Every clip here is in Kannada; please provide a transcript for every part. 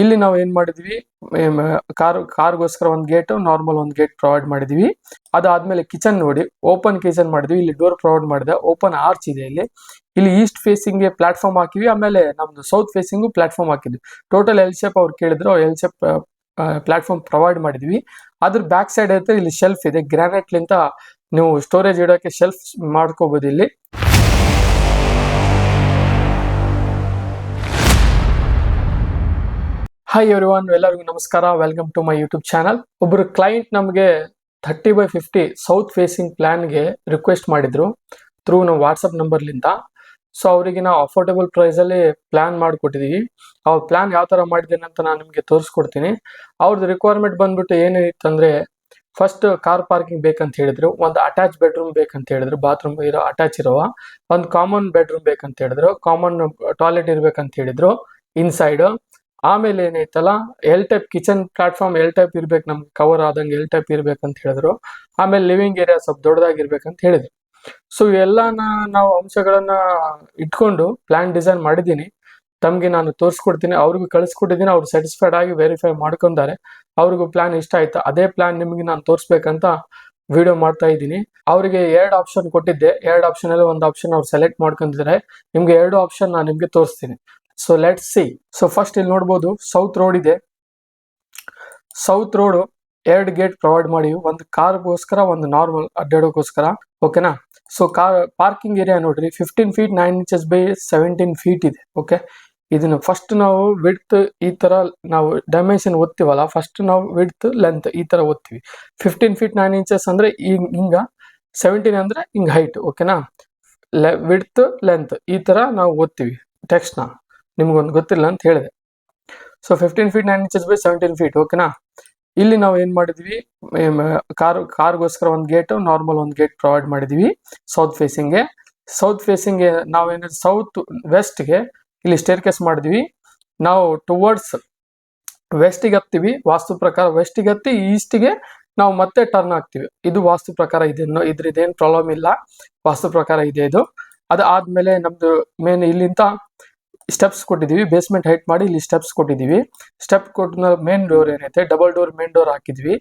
ಇಲ್ಲಿ ನಾವು ಏನ್ ಮಾಡಿದ್ವಿ? ಕಾರ್, ಕಾರ್ಗೋಸ್ಕರ ಒಂದು ಗೇಟ್ ನಾರ್ಮಲ್ ಒಂದು ಗೇಟ್ ಪ್ರೊವೈಡ್ ಮಾಡಿದ್ವಿ. ಅದಾದ್ಮೇಲೆ ಕಿಚನ್ ನೋಡಿ ಓಪನ್ ಕಿಚನ್ ಮಾಡಿದ್ವಿ. ಇಲ್ಲಿ ಡೋರ್ ಪ್ರೊವೈಡ್ ಮಾಡಿದೆ. ಓಪನ್ ಆರ್ಚ್ ಇದೆ ಇಲ್ಲಿ. ಇಲ್ಲಿ ಈಸ್ಟ್ ಫೇಸಿಂಗ್ಗೆ ಪ್ಲಾಟ್ಫಾರ್ಮ್ ಹಾಕಿವಿ ಆಮೇಲೆ ನಮ್ದು ಸೌತ್ ಫೇಸಿಂಗು ಪ್ಲಾಟ್ಫಾರ್ಮ್ ಹಾಕಿದ್ವಿ. ಟೋಟಲ್ ಎಲ್ ಶೇಪ್ ಅವ್ರು ಕೇಳಿದ್ರು ಎಲ್ ಶೇಪ್ ಪ್ಲಾಟ್ಫಾರ್ಮ್ ಪ್ರೊವೈಡ್ ಮಾಡಿದ್ವಿ. ಅದ್ರ ಬ್ಯಾಕ್ ಸೈಡ್ ಐತೆ, ಇಲ್ಲಿ ಶೆಲ್ಫ್ ಇದೆ. ಗ್ರಾನೈಟ್ ಲಿಂತ ನೀವು ಸ್ಟೋರೇಜ್ ಇಡೋಕೆ ಶೆಲ್ಫ್ ಮಾಡ್ಕೋಬಹುದು ಇಲ್ಲಿ. ಹಾಯ್ ಎವ್ರಿವನ್ ಎಲ್ಲರಿಗೂ ನಮಸ್ಕಾರ. Welcome to my YouTube channel ಒಬ್ಬರು ಕ್ಲೈಂಟ್ ನಮಗೆ thirty by fifty south facing ಪ್ಲ್ಯಾನ್ಗೆ request ಮಾಡಿದ್ರು ಥ್ರೂ ನಾವು ವಾಟ್ಸಪ್ ನಂಬರ್ಲಿಂದ ಸೊ ಅವರಿಗೆ ನಾವು ಅಫೋರ್ಡಬಲ್ ಪ್ರೈಸಲ್ಲಿ ಪ್ಲಾನ್ ಮಾಡಿಕೊಟ್ಟಿದ್ದೀವಿ ಅವ್ರ ಪ್ಲಾನ್ ಯಾವ ಥರ ಮಾಡಿದ್ದೀನಿ ಅಂತ ನಾನು ನಿಮಗೆ ತೋರಿಸ್ಕೊಡ್ತೀನಿ. ಅವ್ರದ್ದು ರಿಕ್ವೈರ್ಮೆಂಟ್ ಬಂದ್ಬಿಟ್ಟು ಏನಿತ್ತಂದ್ರೆ ಫಸ್ಟ್ ಕಾರ್ ಪಾರ್ಕಿಂಗ್ ಬೇಕಂತ ಹೇಳಿದ್ರು, ಒಂದು ಅಟ್ಯಾಚ್ ಬೆಡ್ರೂಮ್ ಬೇಕಂತ ಹೇಳಿದ್ರು ಬಾತ್ರೂಮ್ ಇರೋ ಅಟ್ಯಾಚ್ ಇರೋ ಒಂದು ಕಾಮನ್ ಬೆಡ್ರೂಮ್ ಬೇಕಂತ ಹೇಳಿದ್ರು ಕಾಮನ್ ಟಾಯ್ಲೆಟ್ ಇರಬೇಕಂತ ಹೇಳಿದ್ರು ಇನ್ಸೈಡ್ ಆಮೇಲೆ ಏನೈತಲ್ಲ L type kitchen platform L type ಇರ್ಬೇಕು, ನಮ್ಗೆ ಕವರ್ ಆದಂಗೆ ಎಲ್ ಟೈಪ್ ಇರ್ಬೇಕಂತ ಹೇಳಿದ್ರು. ಆಮೇಲೆ ಲಿವಿಂಗ್ ಏರಿಯಾ ಸ್ವಲ್ಪ ದೊಡ್ಡದಾಗಿರ್ಬೇಕಂತ ಹೇಳಿದ್ರು. ಸೊ ಇವೆಲ್ಲಾನ ನಾವು ಅಂಶಗಳನ್ನ ಇಟ್ಕೊಂಡು ಪ್ಲಾನ್ ಡಿಸೈನ್ ಮಾಡಿದ್ದೀನಿ. ತಮಗೆ ನಾನು ತೋರಿಸ್ಕೊಡ್ತೀನಿ, ಅವ್ರಿಗೂ ಕಳಿಸ್ಕೊಟ್ಟಿದ್ದೀನಿ, ಅವ್ರು ಸ್ಯಾಟಿಸ್ಫೈಡ್ ಆಗಿ ವೆರಿಫೈ ಮಾಡ್ಕೊಂಡಾರೆ. ಅವ್ರಿಗೂ ಪ್ಲಾನ್ ಇಷ್ಟ ಆಯ್ತು? ಅದೇ ಪ್ಲಾನ್ ನಿಮಗೆ ನಾನು ತೋರಿಸ್ಬೇಕಂತ ವಿಡಿಯೋ ಮಾಡ್ತಾ ಇದ್ದೀನಿ. ಅವರಿಗೆ ಎರಡು ಆಪ್ಷನ್ ಕೊಟ್ಟಿದ್ದೆ. ಎರಡು ಆಪ್ಷನ್ ಅಲ್ಲಿ ಒಂದು ಆಪ್ಷನ್ ಅವ್ರು ಸೆಲೆಕ್ಟ್ ಮಾಡ್ಕೊಂಡಿದ್ದಾರೆ ನಿಮ್ಗೆ ಎರಡು ಆಪ್ಷನ್ ನಾನು ನಿಮ್ಗೆ ತೋರಿಸ್ತೀನಿ. So let see so first ಇಲ್ಲಿ ನೋಡ್ಬೋದು ಸೌತ್ ರೋಡ್ ಇದೆ. ಸೌತ್ ರೋಡ್ ಎರಡು ಗೇಟ್ ಪ್ರೊವೈಡ್ ಮಾಡಿ. ಒಂದು ಕಾರ್ಗೋಸ್ಕರ ಒಂದು ನಾರ್ಮಲ್ ಅಡ್ಡಾಡೋಕ್ಕೋಸ್ಕರ. ಓಕೆನಾ ಸೊ ಕಾರ್ ಪಾರ್ಕಿಂಗ್ ಏರಿಯಾ ನೋಡ್ರಿ. Fifteen feet nine inches by seventeen feet ಇದೆ. ಓಕೆ ಇದನ್ನ ಫಸ್ಟ್ ನಾವು ವಿಡ್ತ್ ಈ ತರ ನಾವು ಡೈಮೆನ್ಷನ್ ಓದ್ತೀವಲ್ಲ ಫಸ್ಟ್ ನಾವು ವಿಡ್ತ್ ಲೆಂತ್ ಈ ತರ ಓದ್ತೀವಿ ಫಿಫ್ಟೀನ್ ಫೀಟ್ ನೈನ್ ಇಂಚಸ್ ಅಂದ್ರೆ ಹಿಂಗೆ ಹಿಂಗೆ ಸೆವೆಂಟೀನ್ ಅಂದ್ರೆ ಹಿಂಗ್ ಹೈಟ್ ಓಕೆನಾ ವಿಡ್ತ್ ಲೆಂತ್ ಈ ತರ ನಾವು ಓದ್ತೀವಿ ಟೆಕ್ಸ್ಟ್ನ ನಿಮ್ಗೊಂದು ಗೊತ್ತಿಲ್ಲ ಅಂತ ಹೇಳಿದೆ. So fifteen feet nine inches by seventeen feet ಓಕೆನಾ ಇಲ್ಲಿ ನಾವು ಏನು ಮಾಡಿದ್ವಿ? ಕಾರ್, ಕಾರ್ಗೋಸ್ಕರ ಒಂದು ಗೇಟ್ ನಾರ್ಮಲ್ ಒಂದು ಗೇಟ್ ಪ್ರೊವೈಡ್ ಮಾಡಿದ್ವಿ ಸೌತ್ ಫೇಸಿಂಗ್ಗೆ ಸೌತ್ ಫೇಸಿಂಗ್ಗೆ ನಾವೇನು ಸೌತ್ ವೆಸ್ಟ್ಗೆ ಇಲ್ಲಿ ಸ್ಟೇರ್ ಕೇಸ್ ಮಾಡಿದ್ವಿ. ನಾವು ಟುವರ್ಡ್ಸ್ ವೆಸ್ಟಿಗೆ ಹತ್ತೀವಿ. ವಾಸ್ತು ಪ್ರಕಾರ ವೆಸ್ಟಿಗೆ ಹತ್ತಿ ಈಸ್ಟಿಗೆ ನಾವು ಮತ್ತೆ ಟರ್ನ್ ಆಗ್ತೀವಿ. ಇದು ವಾಸ್ತು ಪ್ರಕಾರ ಇದೆ. ಇದ್ರ ಇದೇನು ಪ್ರಾಬ್ಲಮ್ ಇಲ್ಲ. ವಾಸ್ತು ಪ್ರಕಾರ ಇದೆ ಇದು. ಅದಾದ್ಮೇಲೆ ನಮ್ದು ಮೇನ್ ಇಲ್ಲಿಂದ ಸ್ಟೆಪ್ಸ್ ಕೊಟ್ಟಿದೀವಿ ಬೇಸ್ಮೆಂಟ್ ಹೈಟ್ ಮಾಡಿ ಇಲ್ಲಿ ಸ್ಟೆಪ್ಸ್ ಕೊಟ್ಟಿದೀವಿ ಸ್ಟೆಪ್ ಕೊಟ್ಟ ಮೇನ್ ಡೋರ್ ಏನೈತೆ ಡಬಲ್ ಡೋರ್ ಮೇನ್ ಡೋರ್ ಹಾಕಿದ್ವಿ.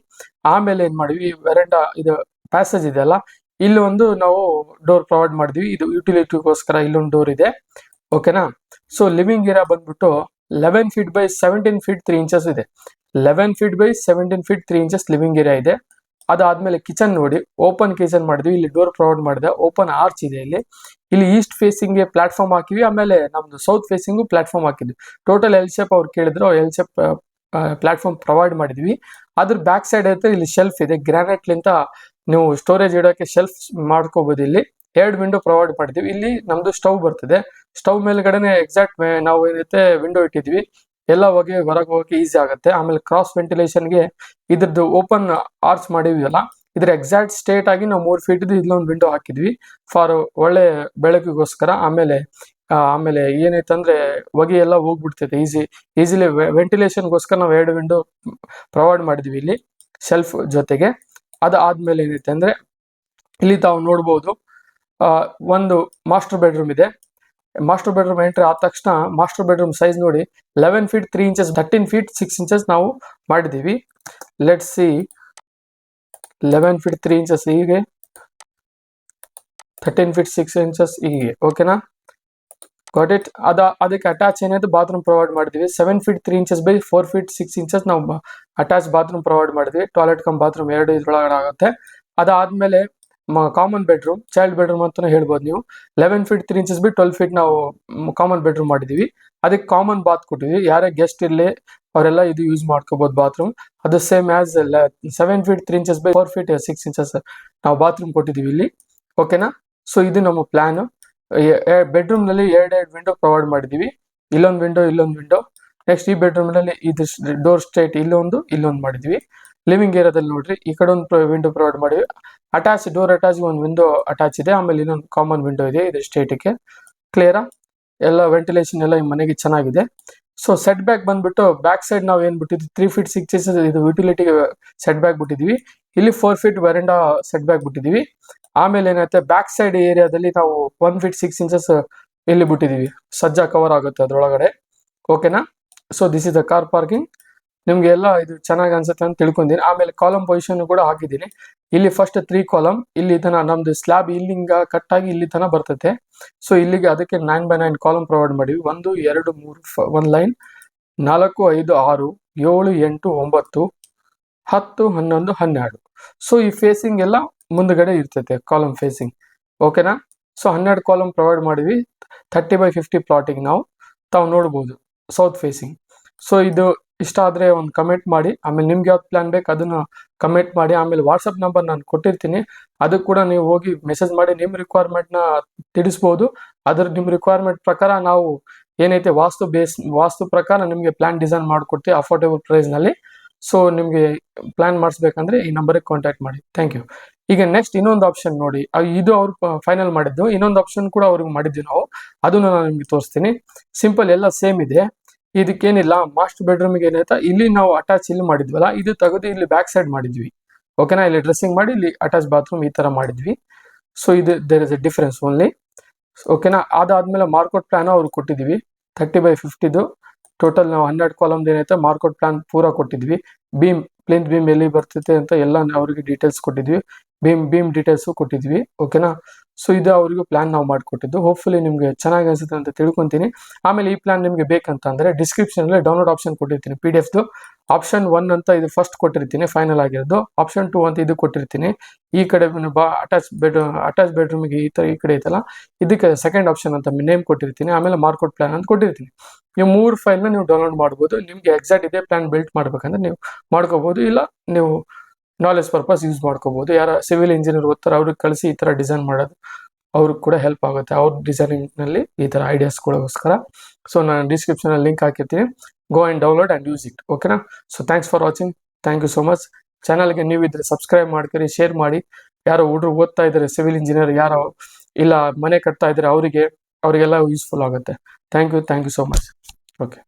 ಆಮೇಲೆ ಏನ್ ಮಾಡಿದ್ವಿ? ವೆರಂಡಾ ಇದು ಪ್ಯಾಸೇಜ್ ಇದೆ ಅಲ್ಲ? ಇಲ್ಲಿ ಒಂದು ನಾವು ಡೋರ್ ಪ್ರೊವೈಡ್ ಮಾಡಿದ್ವಿ. ಇದು ಯುಟಿಲಿಟಿಗೋಸ್ಕರ ಇಲ್ಲೊಂದು ಡೋರ್ ಇದೆ. ಓಕೆನಾ ಸೊ ಲಿವಿಂಗ್ ಏರಿಯಾ ಬಂದ್ಬಿಟ್ಟು eleven feet by seventeen feet three inches ಇದೆ. Eleven feet by seventeen feet three inches living area ಇದೆ. ಅದಾದ್ಮೇಲೆ ಕಿಚನ್ ನೋಡಿ ಓಪನ್ ಕಿಚನ್ ಮಾಡಿದ್ವಿ. ಇಲ್ಲಿ ಡೋರ್ ಪ್ರೊವೈಡ್ ಮಾಡಿದೆ. ಓಪನ್ ಆರ್ಚ್ ಇದೆ ಇಲ್ಲಿ. ಇಲ್ಲಿ ಈಸ್ಟ್ ಫೇಸಿಂಗ್ಗೆ ಪ್ಲಾಟ್ಫಾರ್ಮ್ ಹಾಕಿವಿ ಆಮೇಲೆ ನಮ್ದು ಸೌತ್ ಫೇಸಿಂಗು ಪ್ಲಾಟ್ಫಾರ್ಮ್ ಹಾಕಿದ್ವಿ. ಟೋಟಲ್ ಎಲ್ ಶೇಪ್ ಅವ್ರು ಕೇಳಿದ್ರು ಎಲ್ ಶೇಪ್ ಪ್ಲಾಟ್ಫಾರ್ಮ್ ಪ್ರೊವೈಡ್ ಮಾಡಿದ್ವಿ. ಅದ್ರ ಬ್ಯಾಕ್ ಸೈಡ್ ಐತೆ ಇಲ್ಲಿ ಶೆಲ್ಫ್ ಇದೆ. ಗ್ರಾನೈಟ್ ಲಿಂತ ನೀವು ಸ್ಟೋರೇಜ್ ಇಡೋಕೆ ಶೆಲ್ಫ್ ಮಾಡ್ಕೋಬಹುದು ಇಲ್ಲಿ. ಎರಡು ವಿಂಡೋ ಪ್ರೊವೈಡ್ ಮಾಡಿದ್ವಿ. ಇಲ್ಲಿ ನಮ್ದು ಸ್ಟವ್ ಬರ್ತದೆ. ಸ್ಟವ್ ಮೇಲ್ಗಡೆನೆ ಎಕ್ಸಾಕ್ಟ್ ನಾವು ಏನೈತೆ ವಿಂಡೋ ಇಟ್ಟಿದ್ವಿ. ಎಲ್ಲ ಹೋಗಿ ಹೊರಗೆ ಹೋಗಕ್ಕೆ ಈಸಿ ಆಗುತ್ತೆ. ಆಮೇಲೆ ಕ್ರಾಸ್ ವೆಂಟಿಲೇಷನ್ಗೆ ಇದ್ರದ್ದು ಓಪನ್ ಆರ್ಚ್ ಮಾಡಿದ್ವಲ್ಲ, ಇದ್ರ ಎಕ್ಸಾಕ್ಟ್ ಸ್ಟೇಟ್ ಆಗಿ ನಾವು ಮೂರು ಫೀಟ್ ಇಲ್ಲೊಂದು ವಿಂಡೋ ಹಾಕಿದ್ವಿ ಫಾರ್ ಒಳ್ಳೆ ಬೆಳಕಿಗೋಸ್ಕರ. ಆಮೇಲೆ ಆಮೇಲೆ ಏನೈತೆ ಅಂದ್ರೆ ಹೊಗೆ ಎಲ್ಲ ಹೋಗ್ಬಿಡ್ತೈತೆ. ಈಸಿ ಈಸಿಲಿ ವೆಂಟಿಲೇಷನ್ಗೋಸ್ಕರ ನಾವು ಎರಡು ವಿಂಡೋ ಪ್ರೊವೈಡ್ ಮಾಡಿದ್ವಿ ಇಲ್ಲಿ ಸೆಲ್ಫ್ ಜೊತೆಗೆ. ಅದಾದ್ಮೇಲೆ ಏನೈತೆ ಅಂದ್ರೆ ಇಲ್ಲಿ ತಾವು ನೋಡ್ಬೋದು ಒಂದು ಮಾಸ್ಟರ್ ಬೆಡ್ರೂಮ್ ಇದೆ. ಮಾಸ್ಟರ್ ಬೆಡ್ರೂಮ್ ಎಂಟ್ರಿ ಆದ ತಕ್ಷಣ ಮಾಸ್ಟರ್ ಬೆಡ್ರೂಮ್ ಸೈಜ್ ನೋಡಿ eleven feet three inches thirteen feet six inches ನಾವು ಮಾಡಿದ್ದೀವಿ. Let see eleven feet three inches ಹೀಗೆ ಥರ್ಟೀನ್ ಫೀಟ್ ಸಿಕ್ಸ್ ಇಂಚಸ್ ಹೀಗೆ ಓಕೆನಾ ಗಾಟ್ ಇಟ್ ಅದ, ಅದಕ್ಕೆ ಅಟ್ಯಾಚ್ ಏನಾಯ್ತು ಬಾತ್ರೂಮ್ ಪ್ರೊವೈಡ್ ಮಾಡಿದ್ವಿ seven feet three inches by four feet six inches ನಾವು ಅಟ್ಯಾಚ್ ಬಾತ್ರೂಮ್ ಪ್ರೊವೈಡ್ ಮಾಡಿದ್ವಿ ಟಾಯ್ಲೆಟ್ ಕಮ್ ಬಾತ್ರೂಮ್ ಎರಡು ಇದ್ರೊಳಗಡೆ ಆಗುತ್ತೆ. ಅದಾದ್ಮೇಲೆ ಕಾಮನ್ ಬೆಡ್ರೂಮ್ ಚೈಲ್ಡ್ ಬೆಡ್ರೂಮ್ ಅಂತಾನೆ ಹೇಳ್ಬೋದು ನೀವು. Eleven feet three inches by twelve feet ನಾವು ಕಾಮನ್ ಬೆಡ್ರೂಮ್ ಮಾಡಿದೀವಿ. ಅದಕ್ಕೆ ಕಾಮನ್ ಬಾತ್ ಕೊಟ್ಟಿದ್ವಿ. ಯಾರೇ ಗೆಸ್ಟ್ ಇರಲಿ, ಅವರೆಲ್ಲ ಇದು ಯೂಸ್ ಮಾಡ್ಕೋಬಹುದು ಬಾತ್ರೂಮ್ ಅದು same as seven feet three inches by four feet six inches ನಾವು ಬಾತ್ರೂಮ್ ಕೊಟ್ಟಿದ್ದೀವಿ ಇಲ್ಲಿ. ಓಕೆನಾ ಸೊ ಇದು ನಮ್ಮ ಪ್ಲಾನ್ ಬೆಡ್ರೂಮ್ನಲ್ಲಿ ಎರಡು ವಿಂಡೋ ಪ್ರೊವೈಡ್ ಮಾಡಿದೀವಿ. ಇಲ್ಲೊಂದು ವಿಂಡೋ ಇಲ್ಲೊಂದು ವಿಂಡೋ ನೆಕ್ಸ್ಟ್ ಈ ಬೆಡ್ರೂಮ್ನಲ್ಲಿ ಇದು ಡೋರ್ ಸ್ಟ್ರೇಟ್ ಇಲ್ಲೊಂದು ಇಲ್ಲೊಂದು ಮಾಡಿದ್ವಿ. ಲಿವಿಂಗ್ ಏರಿಯಾದಲ್ಲಿ ನೋಡ್ರಿ, ಈ ಕಡೆ ಒಂದು ವಿಂಡೋ ಪ್ರೊವೈಡ್ ಮಾಡಿ ಅಟ್ಯಾಚ್ ಡೋರ್ ಅಟ್ಯಾಚ್ ಒಂದು ವಿಂಡೋ ಅಟ್ಯಾಚ್ ಇದೆ. ಆಮೇಲೆ ಇನ್ನೊಂದು ಕಾಮನ್ ವಿಂಡೋ ಇದೆ, ಇದು ಸ್ಟೇಟಿಗೆ ಕ್ಲಿಯರಾ ಎಲ್ಲ ವೆಂಟಿಲೇಷನ್ ಎಲ್ಲ ಈ ಮನೆಗೆ ಚೆನ್ನಾಗಿದೆ. ಸೊ ಸೆಟ್ ಬ್ಯಾಕ್ ಬಂದ್ಬಿಟ್ಟು ಬ್ಯಾಕ್ ಸೈಡ್ ನಾವು ಏನ್ ಬಿಟ್ಟಿದ್ವಿ? ತ್ರೀ ಫೀಟ್ ಸಿಕ್ಸ್ ಇದು ಯುಟಿಲಿಟಿ ಸೆಟ್ ಬ್ಯಾಕ್ ಬಿಟ್ಟಿದ್ವಿ. ಇಲ್ಲಿ four feet veranda set back ಬಿಟ್ಟಿದ್ವಿ. ಆಮೇಲೆ ಏನಾಯ್ತು? ಬ್ಯಾಕ್ ಸೈಡ್ ಏರಿಯಾದಲ್ಲಿ ನಾವು ಒನ್ ಫೀಟ್ ಸಿಕ್ಸ್ ಇಂಚಸ್ ಇಲ್ಲಿ ಬಿಟ್ಟಿದೀವಿ. ಸಜ್ಜಾ ಕವರ್ ಆಗುತ್ತೆ ಅದ್ರೊಳಗಡೆ. ಓಕೆನಾ so this is the car parking ನಿಮ್ಗೆ ಎಲ್ಲ ಇದು ಚೆನ್ನಾಗಿ ಅನ್ಸುತ್ತೆ ಅಂತ ತಿಳ್ಕೊಂಡಿನಿ. ಆಮೇಲೆ ಕಾಲಮ್ ಪೊಸಿಷನ್ ಕೂಡ ಹಾಕಿದ್ದೀನಿ. ಇಲ್ಲಿ ಫಸ್ಟ್ ತ್ರೀ ಕಾಲಮ್ ಇಲ್ಲಿ ತನ ನಮ್ದು ಸ್ಲ್ಯಾಬ್ ಇಲ್ಲಿಂಗ ಕಟ್ ಆಗಿ ಇಲ್ಲಿ ತನ ಬರ್ತೈತೆ. ಸೊ ಇಲ್ಲಿಗೆ ಅದಕ್ಕೆ nine by nine column provide ಮಾಡಿವಿ. ಒಂದು, ಎರಡು, ಮೂರು ಒಂದು ಲೈನ್ ನಾಲ್ಕು, ಐದು, ಆರು, ಏಳು, ಎಂಟು, ಒಂಬತ್ತು, ಹತ್ತು, ಹನ್ನೊಂದು, ಹನ್ನೆರಡು. ಸೊ ಈ ಫೇಸಿಂಗ್ ಎಲ್ಲ ಮುಂದ್ಗಡೆ ಇರ್ತೈತೆ ಕಾಲಮ್ ಫೇಸಿಂಗ್ ಓಕೆನಾ ಸೊ ಹನ್ನೆರಡು ಕಾಲಮ್ ಪ್ರೊವೈಡ್ ಮಾಡಿವಿ. ಥರ್ಟಿ ಬೈ ಫಿಫ್ಟಿ ಪ್ಲಾಟಿಂಗ್ ನಾವು. ತಾವು ನೋಡ್ಬೋದು ಸೌತ್ ಫೇಸಿಂಗ್ ಸೊ ಇದು ಇಷ್ಟ ಆದರೆ ಒಂದು ಕಮೆಂಟ್ ಮಾಡಿ. ಆಮೇಲೆ ನಿಮ್ಗೆ ಯಾವ್ದು ಪ್ಲಾನ್ ಬೇಕು ಅದನ್ನ ಕಮೆಂಟ್ ಮಾಡಿ. ಆಮೇಲೆ ವಾಟ್ಸಪ್ ನಂಬರ್ ನಾನು ಕೊಟ್ಟಿರ್ತೀನಿ. ಅದಕ್ಕೆ ಕೂಡ ನೀವು ಹೋಗಿ ಮೆಸೇಜ್ ಮಾಡಿ ನಿಮ್ಮ ರಿಕ್ವೈರ್ಮೆಂಟ್ನ ತಿಳಿಸ್ಬೋದು. ಅದ್ರ ನಿಮ್ಮ ರಿಕ್ವೈರ್ಮೆಂಟ್ ಪ್ರಕಾರ ನಾವು ಏನೈತೆ ವಾಸ್ತು ಬೇಸ್ ವಾಸ್ತು ಪ್ರಕಾರ ನಿಮಗೆ ಪ್ಲಾನ್ ಡಿಸೈನ್ ಮಾಡಿಕೊಡ್ತೀವಿ ಅಫೋರ್ಡೆಬಲ್ ಪ್ರೈಸ್ನಲ್ಲಿ ಸೊ ನಿಮಗೆ ಪ್ಲಾನ್ ಮಾಡಿಸ್ಬೇಕಂದ್ರೆ ಈ ನಂಬರಿಗೆ ಕಾಂಟ್ಯಾಕ್ಟ್ ಮಾಡಿ. ಥ್ಯಾಂಕ್ ಯು ಈಗ ನೆಕ್ಸ್ಟ್ ಇನ್ನೊಂದು ಆಪ್ಷನ್ ನೋಡಿ. ಇದು ಅವ್ರು ಫೈನಲ್ ಮಾಡಿದ್ದು. ಇನ್ನೊಂದು ಆಪ್ಷನ್ ಕೂಡ ಅವ್ರಿಗೆ ಮಾಡಿದ್ವಿ ನಾವು. ಅದನ್ನು ನಾನು ನಿಮಗೆ ತೋರಿಸ್ತೀನಿ. ಸಿಂಪಲ್ ಎಲ್ಲ ಸೇಮ್ ಇದೆ. ಇದಕ್ಕೇನಿಲ್ಲ ಮಾಸ್ಟರ್ ಬೆಡ್ರೂಮ್ಗೆ ಏನಾಯ್ತಾ, ಇಲ್ಲಿ ನಾವು ಅಟ್ಯಾಚ್ ಇಲ್ಲಿ ಮಾಡಿದ್ವಲ್ಲ, ಇದು ತೆಗೆದು ಇಲ್ಲಿ ಬ್ಯಾಕ್ ಸೈಡ್ ಮಾಡಿದ್ವಿ. ಓಕೆನಾ ಇಲ್ಲಿ ಡ್ರೆಸ್ಸಿಂಗ್ ಮಾಡಿ, ಇಲ್ಲಿ ಅಟ್ಯಾಚ್ ಬಾತ್ರೂಮ್ ಈ ತರ ಮಾಡಿದ್ವಿ. ಸೊ ಇದು there is a difference only ಓಕೆನಾ ಅದಾದ್ಮೇಲೆ ಮಾರ್ಕೌಟ್ ಪ್ಲಾನ್ ಅವ್ರು ಕೊಟ್ಟಿದ್ವಿ. ಥರ್ಟಿ ಬೈ ಫಿಫ್ಟಿದು ಟೋಟಲ್ ನಾವು ಹನ್ನೆರಡು ಕಾಲಮ್ದು ಏನೈತೆ ಮಾರ್ಕೌಟ್ ಪ್ಲಾನ್ ಪೂರ ಕೊಟ್ಟಿದ್ವಿ. ಬೀಮ್ ಪ್ಲೇನ್ ಬೀಮ್ ಎಲ್ಲಿ ಬರ್ತೈತೆ ಅಂತ ಎಲ್ಲ ಅವ್ರಿಗೆ ಡೀಟೇಲ್ಸ್ ಕೊಟ್ಟಿದ್ವಿ. ಬೀಮ್ ಬೀಮ್ ಡೀಟೇಲ್ಸು ಕೊಟ್ಟಿದ್ವಿ. ಓಕೆನಾ ಸೊ ಇದು ಅವರಿಗೂ ಪ್ಲಾನ್ ನಾವು ಮಾಡಿಕೊಟ್ಟಿದ್ದು. ಹೋಪ್ಫುಲಿ ನಿಮಗೆ ಚೆನ್ನಾಗಿ ಅನ್ಸುತ್ತೆ ಅಂತ ತಿಳ್ಕೊಂತೀನಿ. ಆಮೇಲೆ ಈ ಪ್ಲಾನ್ ನಿಮಗೆ ಬೇಕಂತಂದರೆ ಡಿಸ್ಕ್ರಿಪ್ಷನಲ್ಲಿ ಡೌನ್ಲೋಡ್ ಆಪ್ಷನ್ ಕೊಟ್ಟಿರ್ತೀನಿ ಪಿ ಡಿ ಎಫ್ದು ಆಪ್ಷನ್ ಒನ್ ಅಂತ ಇದು ಫಸ್ಟ್ ಕೊಟ್ಟಿರ್ತೀನಿ ಫೈನಲ್ ಆಗಿರೋದು. ಆಪ್ಷನ್ ಟು ಅಂತ ಇದು ಕೊಟ್ಟಿರ್ತೀನಿ. ಈ ಕಡೆ ಬಾ ಅಟ್ಯಾಚ್ ಬೆಡ್ ಅಟ್ಯಾಚ್ ಬೆಡ್ರೂಮಿಗೆ ಈ ತರ ಈ ಕಡೆ ಐತಲ್ಲ, ಇದಕ್ಕೆ ಸೆಕೆಂಡ್ ಆಪ್ಷನ್ ಅಂತ ನೇಮ್ ಕೊಟ್ಟಿರ್ತೀನಿ. ಆಮೇಲೆ ಮಾರ್ಕೌಟ್ ಪ್ಲಾನ್ ಅಂತ ಕೊಟ್ಟಿರ್ತೀನಿ. ನೀವು ಮೂರು ಫೈಲ್ನ ನೀವು ಡೌನ್ಲೋಡ್ ಮಾಡ್ಬೋದು. ನಿಮಗೆ ಎಕ್ಸಾಕ್ಟ್ ಇದೇ ಪ್ಲಾನ್ ಬಿಲ್ಟ್ ಮಾಡ್ಬೇಕಂದ್ರೆ ನೀವು ಮಾಡ್ಕೋಬೋದು. ಇಲ್ಲ, ನೀವು ನಾಲೆಜ್ ಪರ್ಪಸ್ ಯೂಸ್ ಮಾಡ್ಕೋಬಹುದು ಯಾರ ಸಿವಿಲ್ ಇಂಜಿನಿಯರ್ ಓದ್ತಾರೆ ಅವ್ರಿಗೆ ಕಳಿಸಿ ಈ ತರ ಡಿಸೈನ್ ಮಾಡೋದು. ಅವ್ರಿಗೆ ಕೂಡ ಹೆಲ್ಪ್ ಆಗುತ್ತೆ. ಅವ್ರ ಡಿಸೈನಿಂಗ್ನಲ್ಲಿ ಈ ತರ ಐಡಿಯಾಸ್ಗಳಿಗೋಸ್ಕರ ಸೊ ನಾನು ಡಿಸ್ಕ್ರಿಪ್ಷನ್ ಅಲ್ಲಿ ಲಿಂಕ್ ಹಾಕಿರ್ತೀನಿ. Go and download and use it ಓಕೆನಾ so thanks for watching thank you so much ಚಾನಲ್ಗೆ ಇದ್ರೆ ಸಬ್ಸ್ಕ್ರೈಬ್ ಮಾಡ್ಕರಿ ಶೇರ್ ಮಾಡಿ. ಯಾರೋ ಹುಡುಗರು ಓದ್ತಾ ಇದ್ದಾರೆ ಸಿವಿಲ್ ಇಂಜಿನಿಯರ್ ಯಾರೋ ಇಲ್ಲ ಮನೆ ಕಟ್ತಾ ಇದ್ದಾರೆ ಅವರಿಗೆ, ಅವರಿಗೆಲ್ಲ ಯೂಸ್ಫುಲ್ ಆಗುತ್ತೆ. Thank you thank you so much okay